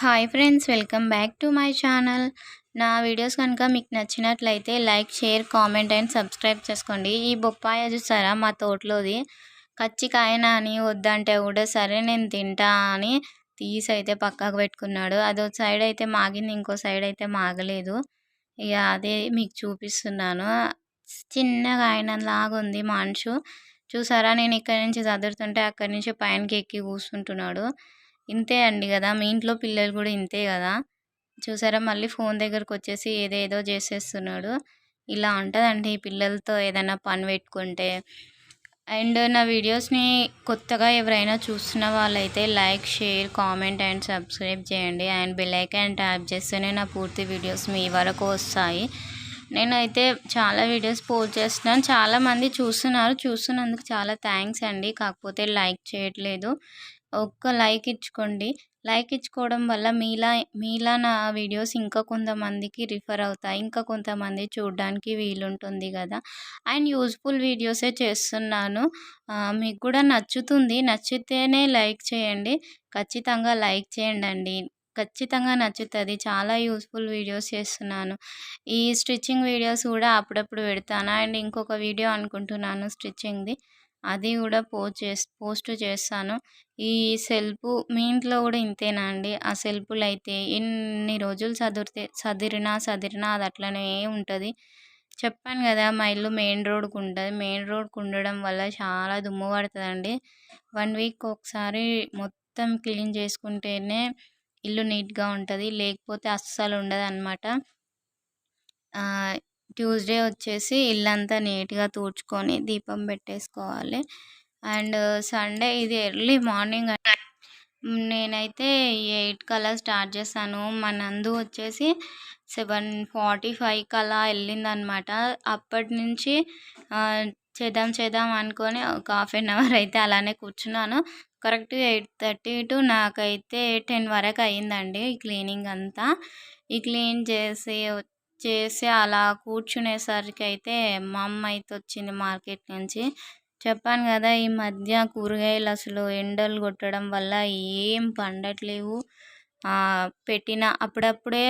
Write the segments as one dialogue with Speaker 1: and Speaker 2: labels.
Speaker 1: Hi friends welcome back to my channel. నా videos కనుక మీకు నచ్చినట్లయితే like share comment and subscribe చేసుకోండి. ఈ బొప్పాయ చూసారా? మా తోటలోది. కచ్చికాయన అని వద్దంటే కూడా సరే నేను తింటా అని తీసి అయితే పక్కకు పెట్టుకున్నాడు. అదో సైడ్ అయితే మాగింది ఇంకో సైడ్ అయితే మాగలేదు. ఇక అదే మీకు చూపిస్తున్నాను. చిన్నగా ఆయన లాగా ఉంది మనుషు. చూసారా? నేను ఇక్కడి నుంచి చదువుతుంటే అక్కడి నుంచి పైనకి ఎక్కి కూర్చుంటున్నాడు. ఇంతే అండి కదా. మీ ఇంట్లో పిల్లలు కూడా ఇంతే కదా. చూసారా మళ్ళీ ఫోన్ దగ్గరకు వచ్చేసి ఏదేదో చేసేస్తున్నాడు. ఇలా ఉంటుందండి పిల్లలతో ఏదైనా పని పెట్టుకుంటే. అండ్ నా వీడియోస్ని కొత్తగా ఎవరైనా చూస్తున్న వాళ్ళైతే like share comment and subscribe చేయండి. అండ్ బెల్ ఐకాన్ ట్యాప్ చేస్తేనే నా పూర్తి వీడియోస్ మీ వరకు వస్తాయి. నేనైతే చాలా వీడియోస్ పోస్ట్ చేస్తున్నాను. చాలామంది చూస్తున్నారు. చూస్తున్నందుకు చాలా థ్యాంక్స్ అండి. కాకపోతే లైక్ చేయట్లేదు. ఒక్క లైక్ ఇచ్చుకోండి. లైక్ ఇచ్చుకోవడం వల్ల మీలా మీలా నా వీడియోస్ ఇంకా కొంతమందికి రిఫర్ అవుతాయి. ఇంకా కొంతమంది చూడడానికి వీలుంటుంది కదా. అండ్ యూజ్ఫుల్ వీడియోసే చేస్తున్నాను. మీకు కూడా నచ్చుతుంది. నచ్చితేనే లైక్ చేయండి. ఖచ్చితంగా లైక్ చేయండి ఖచ్చితంగా నచ్చుతుంది. చాలా యూస్ఫుల్ వీడియోస్ చేస్తున్నాను. ఈ స్టిచ్చింగ్ వీడియోస్ కూడా అప్పుడప్పుడు పెడతాను. అండ్ ఇంకొక వీడియో అనుకుంటున్నాను స్టిచ్చింగ్ది. అది కూడా పోస్ట్ చేస్ పోస్ట్ చేస్తాను. ఈ సెల్ఫ్ మీ ఇంట్లో కూడా ఇంతేనా అండి? ఆ సెల్పులు అయితే ఎన్ని రోజులు చదివితే చదిరినా చదిరినా అది అట్లనే ఉంటుంది. చెప్పాను కదా మా ఇల్లు మెయిన్ రోడ్కి ఉంటుంది. మెయిన్ రోడ్కు ఉండడం వల్ల చాలా దుమ్ము పడుతుందండి. వన్ వీక్ ఒకసారి మొత్తం క్లీన్ చేసుకుంటేనే ఇల్లు నీట్గా ఉంటుంది. లేకపోతే అస్సలు ఉండదు అనమాట ట్యూస్డే వచ్చేసి ఇల్లంతా నీట్గా తూడ్చుకొని దీపం పెట్టేసుకోవాలి. అండ్ సండే ఇది ఎర్లీ మార్నింగ్ నేనైతే ఎయిట్ కల్లా స్టార్ట్ చేశాను. మా నందు వచ్చేసి సెవెన్ ఫార్టీ ఫైవ్కి అలా వెళ్ళిందనమాట అప్పటి నుంచి చేద్దాం చేద్దాం అనుకొని ఒక హాఫ్ అన్ అవర్ అయితే అలానే కూర్చున్నాను. కరెక్ట్గా ఎయిట్ థర్టీ టు నాకైతే టెన్ వరకు అయ్యిందండి ఈ క్లీనింగ్ అంతా. ఈ క్లీన్ చేసి చేసి అలా కూర్చునేసరికి అయితే మా అమ్మ అయితే వచ్చింది మార్కెట్ నుంచి. చెప్పాను కదా ఈ మధ్య కూరగాయలు అసలు ఎండలు కొట్టడం వల్ల ఏం పండట్లేవు. పెట్టిన అప్పుడప్పుడే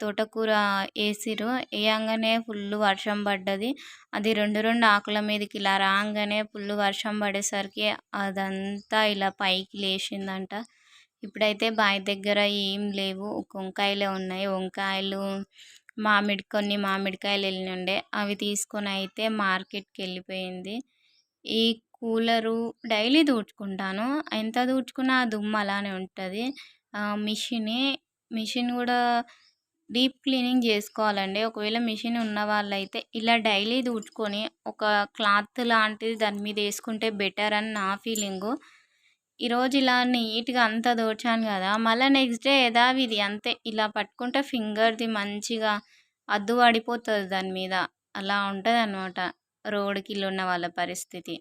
Speaker 1: తోటకూర వేసిరు వేయంగానే ఫుల్ వర్షం పడ్డది. అది రెండు రెండు ఆకుల మీదకి ఇలా రాగానే ఫుల్ వర్షం పడేసరికి అదంతా ఇలా పైకి లేచిందంట. ఇప్పుడైతే బావి దగ్గర ఏం లేవు. వంకాయలే ఉన్నాయి. వంకాయలు మామిడి కొన్ని మామిడికాయలు వెళ్ళినుండే. అవి తీసుకొని అయితే మార్కెట్కి వెళ్ళిపోయింది. ఈ కూలరు డైలీ దూడ్చుకుంటాను. ఎంత దూడ్చుకున్నా ఆ దుమ్ము అలానే ఉంటుంది. మిషనే మిషన్ కూడా డీప్ క్లీనింగ్ చేసుకోవాలండి. ఒకవేళ మిషన్ ఉన్న వాళ్ళైతే ఇలా డైలీ దూడ్చుకొని ఒక క్లాత్ లాంటిది దాని మీద వేసుకుంటే బెటర్ అని నా ఫీలింగు. ఈరోజు ఇలా నీట్గా అంతా దోచాను కదా మళ్ళీ నెక్స్ట్ డే యథావిధి అంతే. ఇలా పట్టుకుంటే ఫింగర్ది మంచిగా అద్దు పడిపోతుంది దాని మీద. అలా ఉంటుంది అనమాట రోడ్డుకి ఉన్న వాళ్ళ పరిస్థితి.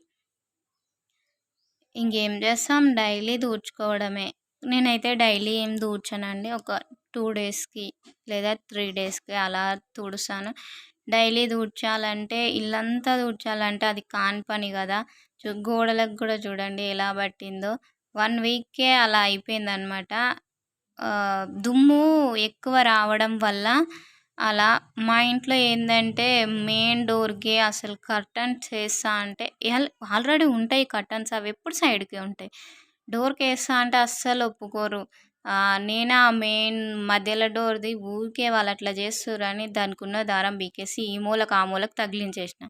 Speaker 1: ఇంకేం చేస్తాం? డైలీ దూడ్చుకోవడమే. నేనైతే డైలీ ఏం దూడ్చానండి ఒక టూ డేస్కి లేదా త్రీ డేస్కి అలా తుడుస్తాను. డైలీ దూడ్చాలంటే ఇల్లంతా దూడ్చాలంటే అది కాని పని కదా. గోడలకు కూడా చూడండి ఎలా పట్టిందో. వన్ వీక్కే అలా అయిపోయిందనమాట. దుమ్ము ఎక్కువ రావడం వల్ల అలా మా ఇంట్లో ఏంటంటే మెయిన్ డోర్కి అసలు కర్టన్స్ వేస్తా అంటే ఆల్రెడీ ఉంటాయి కర్టన్స్ అవి ఎప్పుడు సైడ్కి ఉంటాయి. డోర్కి వేస్తా అంటే అస్సలు ఒప్పుకోరు. నేను ఆ మెయిన్ మధ్యలో డోర్ది ఊరికే వాళ్ళు అట్లా చేస్తుర్రని దానికి ఉన్న దారం బీకేసి ఈ మూలకు ఆ మూలకు తగిలించేసిన.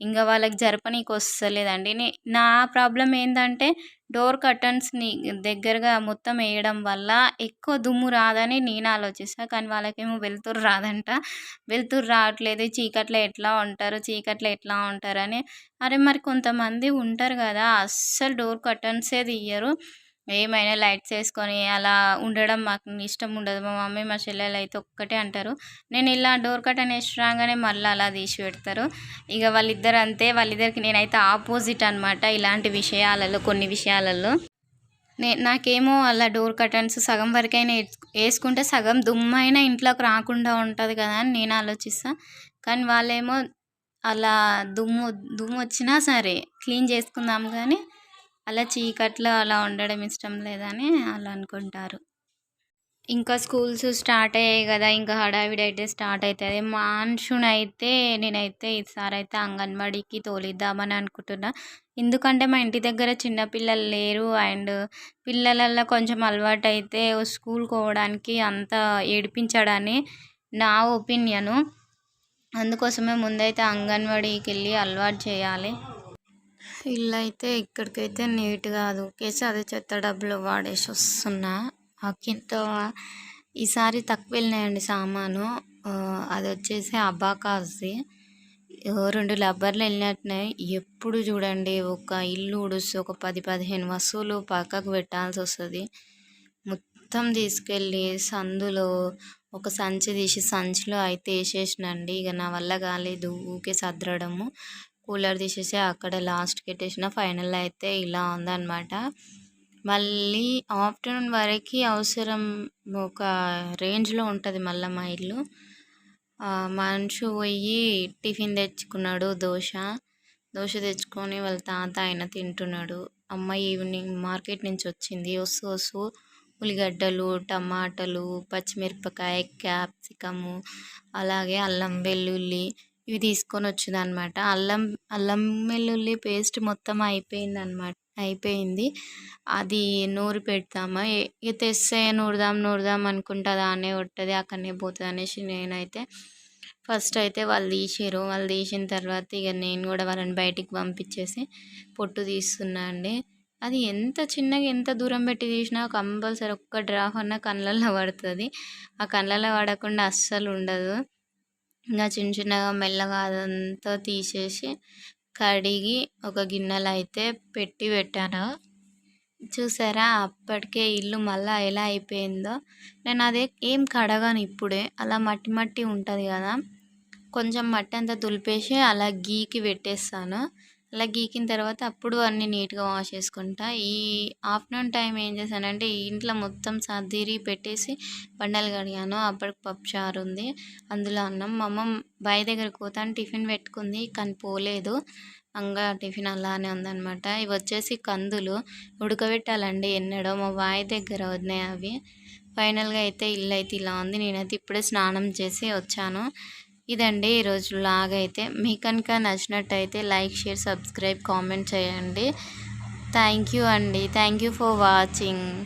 Speaker 1: ఇంకా వాళ్ళకి జరపనీకి వస్తలేదండి. నా ప్రాబ్లం ఏంటంటే డోర్ కర్టన్స్ని దగ్గరగా మొత్తం వేయడం వల్ల ఎక్కువ దుమ్ము రాదని నేను ఆలోచిస్తాను కానీ వాళ్ళకేమో వెలుతురు రాదంట. వెలుతురు రావట్లేదు. చీకట్లో ఎట్లా ఉంటారు? చీకట్లో ఎట్లా ఉంటారని. అరే మరి కొంతమంది ఉంటారు కదా అస్సలు డోర్ కర్టన్సే తీయరు. ఏమైనా లైట్స్ వేసుకొని అలా ఉండడం మాకు ఇష్టం ఉండదు. మా మమ్మీ మా చెల్లెలు అయితే ఒక్కటే అంటారు. నేను ఇలా డోర్ కట్టన్ వేసి రాగానే మళ్ళీ అలా తీసి పెడతారు. ఇక వాళ్ళిద్దరు అంతే. వాళ్ళిద్దరికి నేనైతే ఆపోజిట్ అనమాట ఇలాంటి విషయాలలో కొన్ని విషయాలలో. నే నాకేమో అలా డోర్ కర్టన్స్ సగం వరకైనా వేసుకుంటే సగం దుమ్మైనా ఇంట్లోకి రాకుండా ఉంటుంది కదా అని నేను ఆలోచిస్తాను కానీ వాళ్ళేమో అలా దుమ్ము దుమ్ము వచ్చినా సరే క్లీన్ చేసుకుందాం కానీ అలా చీకట్లో అలా ఉండడం ఇష్టం లేదని అలా అనుకుంటారు. ఇంకా స్కూల్స్ స్టార్ట్ అయ్యాయి కదా ఇంకా హడావిడి అయితే స్టార్ట్ అవుతుంది మాన్సూన్ అయితే నేనైతే ఈసారి అయితే అంగన్వాడీకి తోలిద్దామని అనుకుంటున్నా. ఎందుకంటే మా ఇంటి దగ్గర చిన్నపిల్లలు లేరు అండ్ పిల్లలల్లో కొంచెం అలవాటు అయితే స్కూల్ పోవడానికి అంత ఏడిపించడని నా ఒపీనియను. అందుకోసమే ముందైతే అంగన్వాడీకి వెళ్ళి అలవాటు చేయాలి. ఇల్లు అయితే ఇక్కడికైతే నీట్ కాదు. కేసి అదే చెత్త డబ్బులు వాడేసి వస్తున్నా. కింద ఈసారి తక్కువ వెళ్ళినాయండి సామాను అది వచ్చేసి అబాకాస్ది. రెండు లబ్బర్లు వెళ్ళినట్టున్నాయి ఎప్పుడు చూడండి ఒక ఇల్లు ఉడుస్తూ ఒక పది పదిహేను వస్తువులు పక్కకు పెట్టాల్సి వస్తుంది. మొత్తం తీసుకెళ్ళి సందులో ఒక సంచి తీసి సంచిలో అయితే వేసేసినండి. ఇక నా వల్ల కాలేదు ఊకే సదరడము కూలర్ తీసేసి అక్కడ లాస్ట్కి పెట్టేసిన ఫైనల్ అయితే ఇలా ఉందన్నమాట. మళ్ళీ ఆఫ్టర్నూన్ వరకు అవసరం ఒక రేంజ్లో ఉంటుంది మళ్ళీ మా ఇల్లు. మనిషి పోయి టిఫిన్ తెచ్చుకున్నాడు దోశ. దోశ తెచ్చుకొని వాళ్ళ తాత ఆయన తింటున్నాడు. అమ్మ ఈవినింగ్ మార్కెట్ నుంచి వచ్చింది. వస్తూ వస్తూ ఉల్లిగడ్డలు టమాటలు పచ్చిమిరపకాయ క్యాప్సికము అలాగే అల్లం వెల్లుల్లి ఇవి తీసుకొని వచ్చింది అనమాట అల్లం అల్లం వెల్లుల్లి పేస్ట్ మొత్తం అయిపోయింది అనమాట అయిపోయింది. అది నూరి పెడతామా. ఇక తెస్తే నూరుదాం నూరుదాం అనుకుంటా దాన్నే ఉంటుంది అక్కడనే పోతుంది అనేసి నేనైతే ఫస్ట్ అయితే వాళ్ళు తీసారు వాళ్ళు తీసిన తర్వాత ఇక నేను కూడా వాళ్ళని బయటికి పంపించేసి పొట్టు తీస్తున్నా అండి. అది ఎంత చిన్నగా ఎంత దూరం పెట్టి తీసినా కంపల్సరీ ఒక్క డ్రాఫ్ అన్న కళ్ళల్లో పడుతుంది. ఆ కళ్ళల్లో పడకుండా అస్సలు ఉండదు. ఇంకా చిన్న చిన్నగా మెల్లగా అదంతా తీసేసి కడిగి ఒక గిన్నెలో అయితే పెట్టి పెట్టాను. చూసారా? అప్పటికే ఇల్లు మళ్ళీ ఎలా అయిపోయిందో. నేను అదే ఏం కడగాను ఇప్పుడే. అలా మట్టి మట్టి ఉంటుంది కదా. కొంచెం మట్టి అంతా తులిపేసి అలా గీకి పెట్టేస్తాను. అలా గీకిన తర్వాత అప్పుడు అన్నీ నీట్గా వాష్ చేసుకుంటా. ఈ ఆఫ్టర్నూన్ టైం ఏం చేశానంటే ఇంట్లో మొత్తం సర్దిరి పెట్టేసి బండలు కడిగాను. అప్పటికి పప్పు చారు ఉంది. అందులో అన్నం. మా అమ్మ బాయ్ దగ్గరికి పోతాను టిఫిన్ పెట్టుకుంది. కానీ పోలేదు. అంగా టిఫిన్ అలానే ఉందన్నమాట. ఇవి వచ్చేసి కందులు. ఉడకబెట్టాలండి ఎన్నడో. మా బాయ్ దగ్గర వదినాయి అవి. ఫైనల్గా అయితే ఇల్లు అయితే ఇలా ఉంది. నేనైతే ఇప్పుడే స్నానం చేసి వచ్చాను. ఇదండి ఈరోజు లాగ్ అయితే. మీకు కనుక నచ్చినట్టయితే లైక్ షేర్ సబ్స్క్రైబ్ కామెంట్ చేయండి. థ్యాంక్ యూ అండి. Thank you for watching.